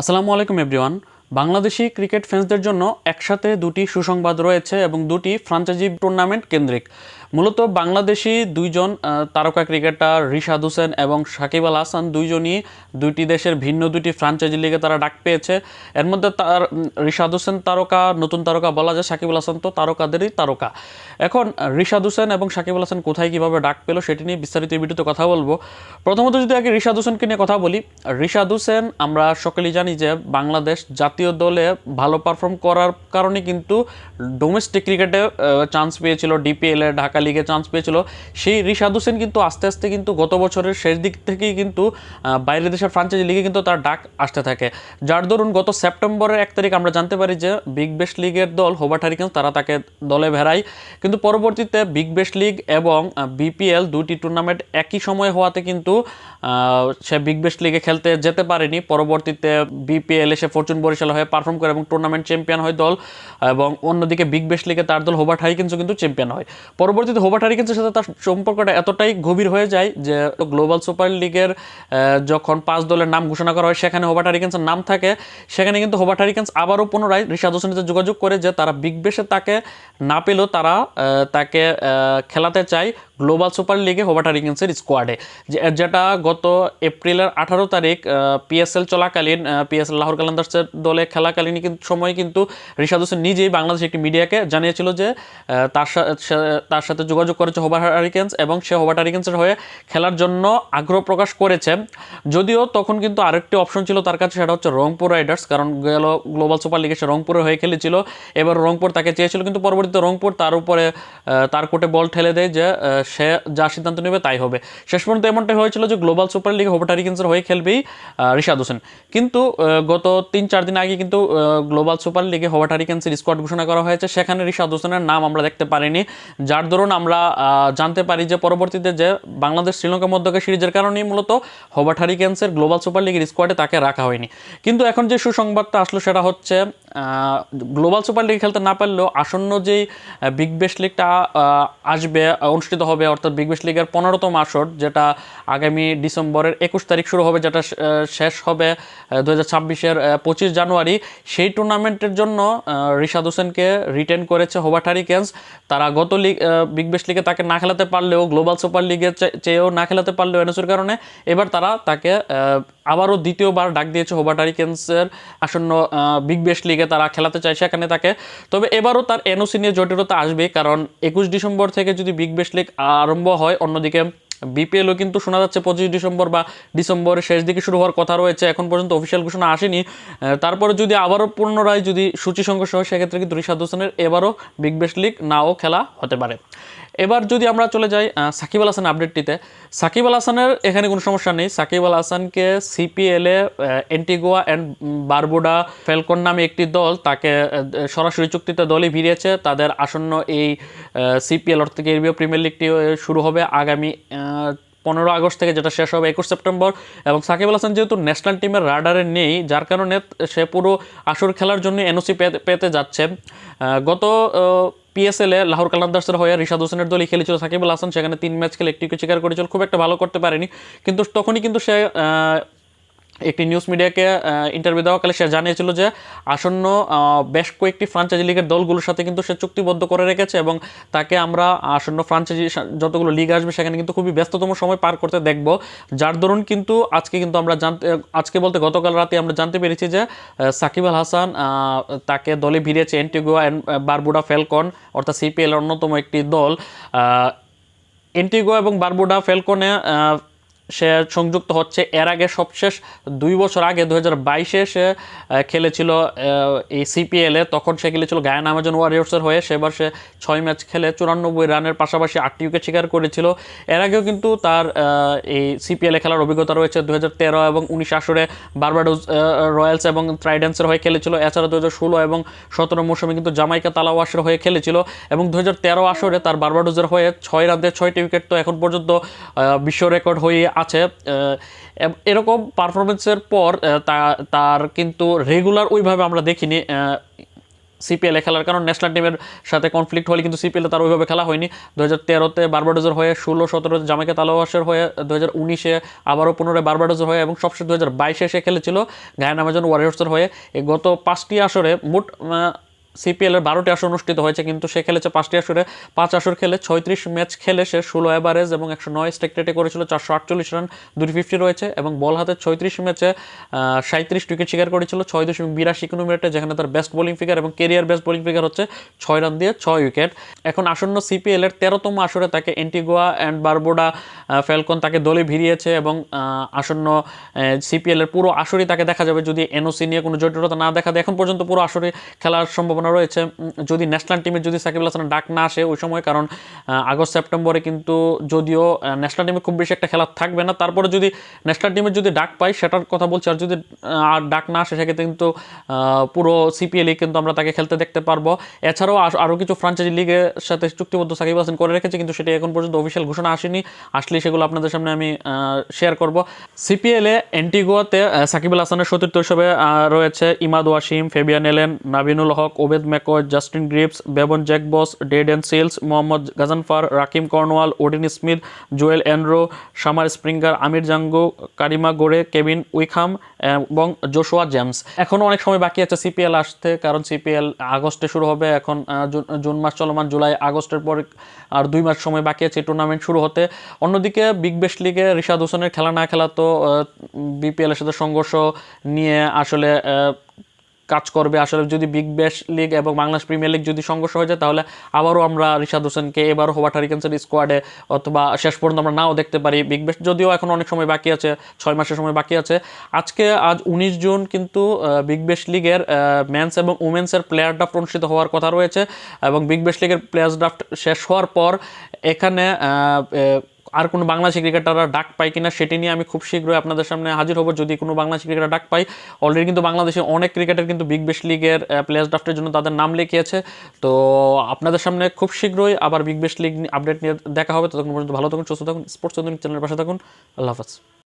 আসসালামু আলাইকুম, everyone. Bangladeshi cricket ফ্যান্সদের জন্য একসাথে দুটি সুসংবাদ রয়েছে এবং দুটি ফ্রাঞ্চাইজি টুর্নামেন্ট কেন্দ্রিক। মূলত বাংলাদেশি দুইজন তারকা ক্রিকেটার রিশাদ হোসেন এবং সাকিব আল হাসান দুইজনই দুইটি দেশের ভিন্ন দুটি ফ্রাঞ্চাইজি লিগে তারা ডাক পেয়েছে। এর মধ্যে তার রিশাদ হোসেন তারকা, নতুন তারকা বলা যায়, সাকিব আল হাসান তো তারকাদেরই তারকা। এখন রিশাদ হোসেন এবং সাকিব আল হাসান কোথায় কীভাবে ডাক পেল সেটি নিয়ে বিস্তারিত ভিডিওতে কথা বলব। প্রথমত যদি আগে রিশাদ হোসেনকে নিয়ে কথা বলি, রিশাদ হোসেন আমরা সকলেই জানি যে বাংলাদেশ জাতীয় দলে ভালো পারফর্ম করার কারণে কিন্তু ডোমেস্টিক ক্রিকেটে চান্স পেয়েছিল ডিপিএলে ঢাকা লিগে চান্স পেয়েছিল। সেই রিশাদ হোসেন কিন্তু আস্তে আস্তে কিন্তু গত বছরের শেষ দিক থেকেই কিন্তু বাইরের দেশের ফ্রাঞ্চাইজি লিগে কিন্তু তার ডাক আসতে থাকে। যার দরুন গত সেপ্টেম্বরের এক তারিখ আমরা জানতে পারি যে বিগ বেস্ট লিগের দল হোবার্ট হারিকেন্স তারা তাকে দলে ভেড়ায়। কিন্তু পরবর্তীতে বিগ বেস্ট লিগ এবং বিপিএল দুটি টুর্নামেন্ট একই সময়ে হওয়াতে কিন্তু সে বিগ বেস্ট লিগে খেলতে যেতে পারেনি। পরবর্তীতে বিপিএল এসে ফরচুন বরিশাল হয়ে পারফর্ম করে এবং টুর্নামেন্ট চ্যাম্পিয়ন হয় দল। এবং অন্যদিকে বিগ বেস্ট লিগে তার দল হোবার্ট হারিকেন্সও কিন্তু চ্যাম্পিয়ন হয়। পরবর্তীতে হোবার্ট হারিকেন্সের সাথে তার সম্পর্কটা এতটাই গভীর হয়ে যায় যে গ্লোবাল সুপার লিগের যখন পাঁচ দলের নাম ঘোষণা করা হয়, সেখানে হোবার্ট হারিকেন্সের নাম থাকে। সেখানে কিন্তু হোবার্ট হারিকেন্স আবারও পুনরায় রিশাদ হোসেনের সাথে যোগাযোগ করে যে তারা বিগ বেশে তাকে না পেলেও তারা তাকে খেলাতে চায় গ্লোবাল সুপার লিগে হোবার্ট হারিকেন্সের স্কোয়াডে। যেটা গত এপ্রিলের আঠারো তারিখ পিএসএল চলাকালীন পিএসএল লাহোর কালান্দার্সের দলে খেলাকালীন সময় কিন্তু রিশাদ হোসেন নিজেই বাংলাদেশ একটি মিডিয়াকে জানিয়েছিল যে তার সাথে যোগাযোগ করেছে হোবার হারিকেন্স এবং সে হোবার হারিকেন্সের হয়ে খেলার জন্য আগ্রহ প্রকাশ করেছে। যদিও তখন কিন্তু আরেকটি অপশন ছিল তার কাছে, সেটা হচ্ছে রংপুর রাইডার্স, কারণ গেল গ্লোবাল সুপার লিগে সে রংপুরে হয়ে খেলেছিল। এবার রংপুর তাকে চেয়েছিল, কিন্তু পরবর্তীতে রংপুর তার উপরে তার কোর্টে বল ঠেলে দেয় যে সে যা সিদ্ধান্ত নেবে তাই হবে। শেষ পর্যন্ত এমনটাই হয়েছিল যে গ্লোবাল সুপার লিগে হোবার্ট হারিকেন্সের হয়ে খেলবেই রিশাদ হোসেন। কিন্তু গত তিন চার দিন আগে কিন্তু গ্লোবাল সুপার লিগে হোবার্ট হারিকেন্সের স্কোয়াড ঘোষণা করা হয়েছে। সেখানে রিশাদ হোসেনের নাম আমরা দেখতে পারিনি। যার দরুন আমরা আহ, জানতে পারি যে পরবর্তীতে যে বাংলাদেশ শ্রীলঙ্কা মধ্যকার সিরিজের কারণেই মূলত হোবার্ট হারিকেন্সের গ্লোবাল সুপার লিগের স্কোয়াডে তাকে রাখা হয়নি। কিন্তু এখন যে সুসংবাদটা আসলো সেটা হচ্ছে গ্লোবাল সুপার লিগ খেলতে না পারলেও আসন্ন যেই বিগ বেস্ট লিগটা আসবে অনুষ্ঠিত হবে, অর্থাৎ বিগ বেস্ট লিগের পনেরোতম আসর, যেটা আগামী ডিসেম্বরের একুশ তারিখ শুরু হবে, যেটা শেষ হবে দু হাজার ছাব্বিশের পঁচিশ জানুয়ারি। সেই টুর্নামেন্টের জন্য রিশাদ হোসেনকে রিটেন করেছে হোবার্ট হারিকেন্স তারা গত লিগ বিগ বেস্ট লিগে তাকে না খেলাতে পারলেও, গ্লোবাল সুপার লিগের চেয়েও না খেলাতে পারলেও এনএসির কারণে, এবার তারা তাকে আবারও দ্বিতীয়বার ডাক দিয়েছে হোবার্ট হারিকেন্সের আসন্ন বিগ বেস্ট লিগে তারা খেলাতে চায় সেখানে তাকে। তবে এবারও তার এনওসি নিয়ে জটিলতা আসবে কারণ একুশ ডিসেম্বর থেকে যদি বিগ বেস্ট লিগ আরম্ভ হয়, অন্যদিকে বিপিএলও কিন্তু শোনা যাচ্ছে পঁচিশ ডিসেম্বর বা ডিসেম্বরের শেষ দিকে শুরু হওয়ার কথা রয়েছে। এখন পর্যন্ত অফিসিয়াল ঘোষণা আসেনি। তারপরে যদি আবারও পুনরায় যদি সূচি সংঘর্ষ হয়, সেক্ষেত্রে কিন্তু রিশাদ হোসেনের এবারও বিগ বেস্ট লিগ নাও খেলা হতে পারে। এবার যদি আমরা চলে যাই সাকিব আল হাসান আপডেটটিতে সাকিব আল হাসানের এখানে কোনো সমস্যা নেই। সাকিব আল হাসানকে সিপিএলে অ্যান্টিগোয়া অ্যান্ড বারবুডা ফেলকন নামে একটি দল, তাকে সরাসরি চুক্তিতে দলে ভিড়িয়েছে। তাদের আসন্ন এই সিপিএল অর্থাৎ এরবিও প্রিমিয়ার লিগটি শুরু হবে আগামী পনেরো আগস্ট থেকে, যেটা শেষ হবে একুশ সেপ্টেম্বর। এবং সাকিব আল হাসান যেহেতু ন্যাশনাল টিমের রাডারে নেই, যার কারণে সে পুরো আসর খেলার জন্য এনওসি পেতে যাচ্ছে। গত পিএসএলে লাহোর কালান্দার্সের হয়ে রিশাদ হোসেনের দলই খেলেছিল সাকিব আল হাসান সেখানে তিন ম্যাচ খেলে একটি শিকার করেছিল, খুব একটা ভালো করতে পারেনি। কিন্তু তখনই কিন্তু সে একটি নিউজ মিডিয়াকে ইন্টারভিউ দেওয়াকালে সে জানিয়েছিল যে আসন্ন বেশ কয়েকটি ফ্রাঞ্চাইজি লিগের দলগুলোর সাথে কিন্তু সে চুক্তিবদ্ধ করে রেখেছে এবং তাকে আমরা আসন্ন ফ্রাঞ্চাইজি যতগুলো লিগ আসবে সেখানে কিন্তু খুবই ব্যস্ততম সময় পার করতে দেখব। যার দরুন কিন্তু আজকে কিন্তু আমরা জানতে আজকে বলতে গতকাল রাতে আমরা জানতে পেরেছি যে সাকিব আল হাসান তাকে দলে ভিড়িয়েছে এন্টিগুয়া অ্যান্ড বারবুডা ফেলকন অর্থাৎ সিপিএল অন্যতম একটি দল। আহ, এন্টিগো এবং বারবুডা ফেলকনে আহ, সে সংযুক্ত হচ্ছে। এর আগে সবশেষ দুই বছর আগে দু হাজার বাইশে সে খেলেছিল এই সিপিএলে তখন সে খেলেছিল গায়ান আমাজন ওয়ারিয়র্সের হয়ে। সেবার সে ছয় ম্যাচ খেলে চুরানব্বই রানের পাশাপাশি আটটি উইকেট শিকার করেছিল। এর আগেও কিন্তু তার এই সিপিএলে খেলার অভিজ্ঞতা রয়েছে। দু তেরো এবং উনিশ আসরে বারবাডোজ রয়্যালস এবং ট্রাইডেন্সের হয়ে খেলেছিল। এছাড়া দু ষোলো এবং সতেরো মৌসুমে কিন্তু জামাইকা তালাওয়াসের হয়ে খেলেছিল। এবং দু তেরো আসরে তার বারবাডোজের হয়ে ছয় রানে ছয়টি উইকেট তো এখন পর্যন্ত বিশ্ব রেকর্ড হয়ে আছে এরকম পারফরমেন্সের পর তার কিন্তু রেগুলার ওইভাবে আমরা দেখিনি সিপিএলে খেলার কারণ ন্যাশনাল টিমের সাথে কনফ্লিক্ট হলে কিন্তু সিপিএলে তার ওইভাবে খেলা হয়নি। দু হাজার তেরোতে বার্বাডোজের হয়ে, ষোলো সতেরোতে জামাইকা তালাওয়াসের হয়ে দু হাজার উনিশে আবারও পুনরায় বার্বাডোজের হয়ে এবং সবশেষ দু হাজার বাইশে এসে খেলেছিল। গায়ন আমাজন ওয়ারিয়র্সের হয়ে গত পাঁচটি আসরে মোট আহ, সিপিএল এর বারোটি আসর অনুষ্ঠিত হয়েছে কিন্তু সে খেলেছে পাঁচটি আসরে। পাঁচ আসর খেলে ছয়ত্রিশ ম্যাচ খেলে সে ষোলো অ্যাভারেজ এবং একশো নয় স্ট্রাইক রেটে করেছিল চারশো আটচল্লিশ রান দুটি ফিফটি রয়েছে এবং বল হাতে ছয়ত্রিশ ম্যাচে সাঁত্রিশ উইকেট শিকার করেছিল ছয় দশমিক বিরাশি কিলোমিটার যেখানে তার বেস্ট বোলিং ফিগার এবং কেরিয়ার বেস্ট বোলিং ফিগার হচ্ছে ছয় রান দিয়ে ছয় উইকেট। এখন আসন্ন সিপিএল এর তেরোতম আসরে তাকে এন্টিগোয়া অ্যান্ড বারবোডা ফ্যালকন তাকে দলে ভিড়িয়েছে এবং আসন্ন সিপিএল এর পুরো আসরই তাকে দেখা যাবে। যদি এনওসি নিয়ে কোনো জটিলতা না দেখা দেয় এখন পর্যন্ত পুরো আসরে খেলার সম্ভাবনা রয়েছে যদি ন্যাশনাল টিমের যদি সাকিব আল হাসানের ডাক না আসে ওই সময় কারণ আগস্ট সেপ্টেম্বরে কিন্তু যদিও ন্যাশনাল টিমে খুব বেশি একটা খেলা থাকবে না। তারপরে যদি ন্যাশনাল টিমের যদি ডাক পাই সেটার কথা বলছি আর যদি আর ডাক না আসে সেক্ষেত্রে কিন্তু পুরো সিপিএলে কিন্তু আমরা তাকে খেলতে দেখতে পারব। এছাড়াও আরও কিছু ফ্রাঞ্চাইজি লিগের সাথে চুক্তিবদ্ধ সাকিব হাসান করে রেখেছে কিন্তু সেটা এখন পর্যন্ত অফিসিয়াল ঘোষণা আসেনি। আসলে সেগুলো আপনাদের সামনে আমি শেয়ার করব। সিপিএলে এন্টিগুয়াতে আহ, সাকিব আল হাসানের সতীর্থ হিসেবে রয়েছে Imad Wasim Fabian Allen Naveen-ul Haq Obed McCoy Justin Greaves, Bevon Jacobs, dead এন্ড sales, Mohammad Ghazanfar, Rahkeem Cornwall Odean Smith, Joel এনরো, Shamar Springer, Amir Jangoo, Karima Gore Kevin Wickham এবং জোশোয়া জেমস। এখনও অনেক সময় বাকি আছে CPL আসতে, কারণ CPL আগস্টে শুরু হবে, এখন জুন- মাস চলমান জুলাই আগস্টের পর আর দুই মাস সময় বাকি আছে টুর্নামেন্ট শুরু হতে। অন্যদিকে বিগ বেস্ট লিগে রিশাদ হোসেনের খেলা না খেলা তো বিপিএলের সাথে সংঘর্ষ নিয়ে আসলে কাজ করবে। আসলে যদি বিগ ব্যাশ লিগ এবং বাংলাদেশ প্রিমিয়ার লিগ যদি সংঘর্ষ হয়ে যায়, তাহলে আবারও আমরা রিশাদ হোসেনকে এবারও হোয়াট হারিকেন্সের স্কোয়াডে অথবা শেষ পর্যন্ত আমরা নাও দেখতে পারি বিগ ব্যাশ যদিও এখন অনেক সময় বাকি আছে, ছয় মাসের সময় বাকি আছে। আজকে আজ উনিশ জুন কিন্তু বিগ ব্যাশ লিগের মেন্স এবং উমেন্সের প্লেয়ার ড্রাফট অনুষ্ঠিত হওয়ার কথা রয়েছে এবং বিগ ব্যাশ লিগের প্লেয়ার্স ড্রাফট শেষ হওয়ার পর এখানে আর কোনো বাংলাদেশি ক্রিকেটাররা ডাক পায় কিনা সেটি নিয়ে আমি খুব শীঘ্রই আপনাদের সামনে হাজির হব। যদি কোনো বাংলাদেশি ক্রিকেটার ডাক পাই অলরেডি কিন্তু বাংলাদেশে অনেক ক্রিকেটার কিন্তু বিগ বেশ লিগের প্লেয়ার্স ড্রাফটের জন্য তাদের নাম লিখিয়েছে। তো আপনাদের সামনে খুব শীঘ্রই আবার বিগ বেশ লিগ আপডেট নিয়ে দেখা হবে। ততক্ষণ পর্যন্ত ভালো থাকুন, সুস্থ থাকুন স্পোর্টস চ্যানেলের পাশে থাকুন। আল্লাহ হাফাজ।